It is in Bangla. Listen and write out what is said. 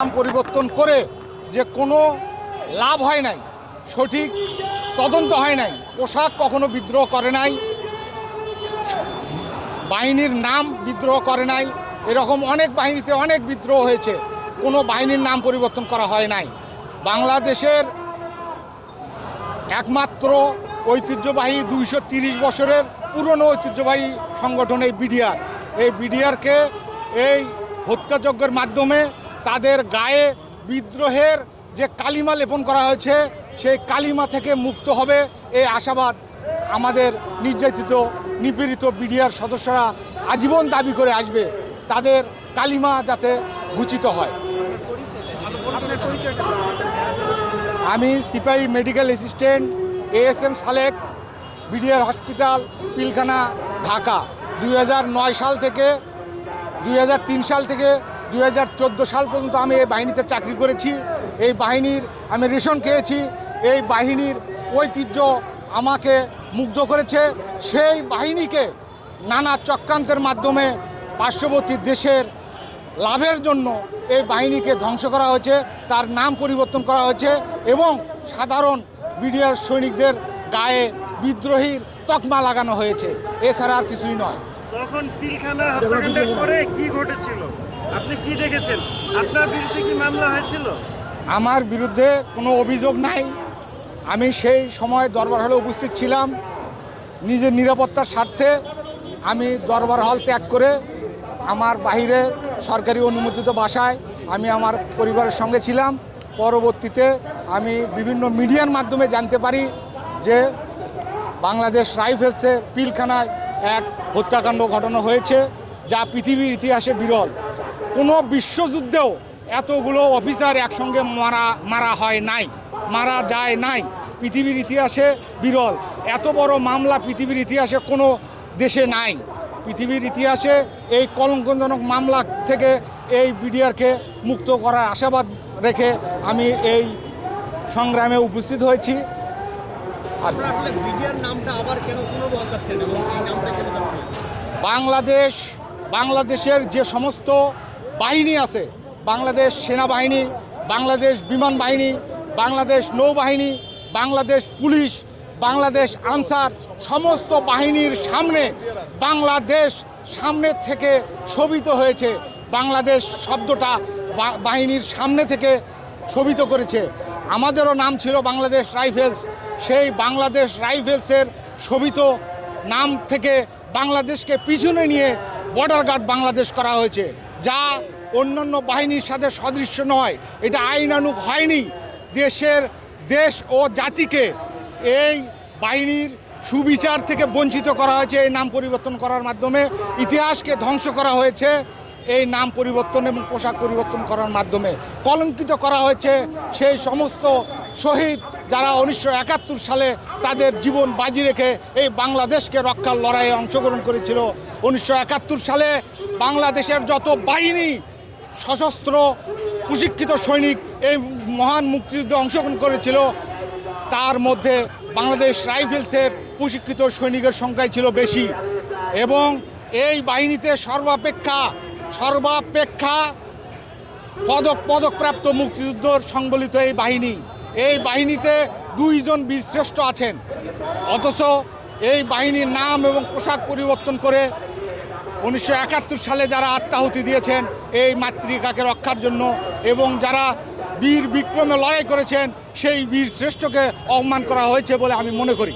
নাম পরিবর্তন করে যে কোনো লাভ হয় নাই, সঠিক তদন্ত হয় নাই, পোশাক কখনো বিদ্রোহ করে নাই, বাহিনীর নাম বিদ্রোহ করে নাই, এরকম অনেক বাহিনীতে অনেক বিদ্রোহ হয়েছে, কোনো বাহিনীর নাম পরিবর্তন করা হয় নাই। বাংলাদেশের একমাত্র ঐতিহ্যবাহী দুইশো তিরিশ বছরের পুরনো ঐতিহ্যবাহী সংগঠন এই বিডিআর। এই বিডিআরকে এই হত্যাযজ্ঞের মাধ্যমে তাদের গায়ে বিদ্রোহের যে কালিমা লেপন করা হয়েছে, সেই কালিমা থেকে মুক্ত হবে এই আশাবাদ আমাদের নির্যাতিত, নিপীড়িত বিডিআর সদস্যরা আজীবন দাবি করে আসবে। তাদের কালিমা যাতে ঘুচিত হয়। আমি সিপাহী medical assistant ASM Salek, BDR hospital, Pilkhana, Dhaka. দুই হাজার নয় সাল থেকে, দুই হাজার তিন সাল থেকে দু হাজার চোদ্দ সাল পর্যন্ত আমি এই বাহিনীতে চাকরি করেছি। এই বাহিনীর আমি রেশন খেয়েছি। এই বাহিনীর ঐতিহ্য আমাকে মুগ্ধ করেছে। সেই বাহিনীকে নানা চক্রান্তের মাধ্যমে পার্শ্ববর্তী দেশের লাভের জন্য এই বাহিনীকে ধ্বংস করা হয়েছে, তার নাম পরিবর্তন করা হয়েছে এবং সাধারণ বিডিআর সৈনিকদের গায়ে বিদ্রোহীর তকমা লাগানো হয়েছে। এছাড়া আর কিছুই নয়। তখন পিলখানা হত্যাকাণ্ডের পরে কি ঘটেছিল? আপনি কি দেখেছেন? আপনার বিরুদ্ধে কি মামলা হয়েছিল? আমার বিরুদ্ধে কোনো অভিযোগ নাই। আমি সেই সময় দরবার হলে উপস্থিত ছিলাম। নিজের নিরাপত্তার স্বার্থে আমি দরবার হল ত্যাগ করে আমার বাইরে সরকারি অনুমোদিত বাসায় আমি আমার পরিবারের সঙ্গে ছিলাম। পরবর্তীতে আমি বিভিন্ন মিডিয়ার মাধ্যমে জানতে পারি যে বাংলাদেশ রাইফেলসের পিলখানায় এক হত্যাকাণ্ড ঘটনা হয়েছে, যা পৃথিবীর ইতিহাসে বিরল। কোনো বিশ্বযুদ্ধেও এতগুলো অফিসার একসঙ্গে মারা মারা হয় নাই, মারা যায় নাই। পৃথিবীর ইতিহাসে বিরল। এত বড় মামলা পৃথিবীর ইতিহাসে কোনো দেশে নাই। পৃথিবীর ইতিহাসে এই কলঙ্কজনক মামলা থেকে এই বিডিআরকে মুক্ত করার আশাবাদ রেখে আমি এই সংগ্রামে উপস্থিত হয়েছি। আর বাংলাদেশ, বাংলাদেশের যে সমস্ত বাহিনী আছে, বাংলাদেশ সেনাবাহিনী, বাংলাদেশ বিমান বাহিনী, বাংলাদেশ নৌবাহিনী, বাংলাদেশ পুলিশ, বাংলাদেশ আনসার, সমস্ত বাহিনীর সামনে, বাংলাদেশ সামনে থেকে শোভিত হয়েছে। বাংলাদেশ শব্দটা বাহিনীর সামনে থেকে শোভিত করেছে। আমাদেরও নাম ছিল বাংলাদেশ রাইফেলস। সেই বাংলাদেশ রাইফেলসের শোভিত নাম থেকে বাংলাদেশকে পিছনে নিয়ে বর্ডার গার্ড বাংলাদেশ করা হয়েছে, যা অন্যান্য বাহিনীর সাথে সদৃশ্য নয়। এটা আইনানুগ হয়নি। দেশের দেশ ও জাতিকে এই বাহিনীর সুবিচার থেকে বঞ্চিত করা হয়েছে, এই নাম পরিবর্তন করার মাধ্যমে। ইতিহাসকে ধ্বংস করা হয়েছে, এই নাম পরিবর্তন এবং পোশাক পরিবর্তন করার মাধ্যমে। কলঙ্কিত করা হয়েছে সেই সমস্ত শহীদ যারা উনিশশো একাত্তর সালে তাদের জীবন বাজি রেখে এই বাংলাদেশকে রক্ষার লড়াইয়ে অংশগ্রহণ করেছিল। উনিশশো একাত্তর সালে বাংলাদেশের যত বাহিনী, সশস্ত্র, প্রশিক্ষিত সৈনিক এই মহান মুক্তিযুদ্ধে অংশগ্রহণ করেছিল, তার মধ্যে বাংলাদেশ রাইফেলসের প্রশিক্ষিত সৈনিকের সংখ্যাই ছিল বেশি এবং এই বাহিনীতে সর্বাপেক্ষা সর্বাপেক্ষা পদক, পদকপ্রাপ্ত মুক্তিযুদ্ধর সংবলিত এই বাহিনী। এই বাহিনীতে দুইজন বীরশ্রেষ্ঠ আছেন। অথচ এই বাহিনীর নাম এবং পোশাক পরিবর্তন করে উনিশশো একাত্তর সালে যারা আত্মাহুতি দিয়েছেন এই মাতৃকাকে রক্ষার জন্য এবং যারা বীর বিক্রমে লড়াই করেছেন, সেই বীর শ্রেষ্ঠকে অপমান করা হয়েছে বলে আমি মনে করি।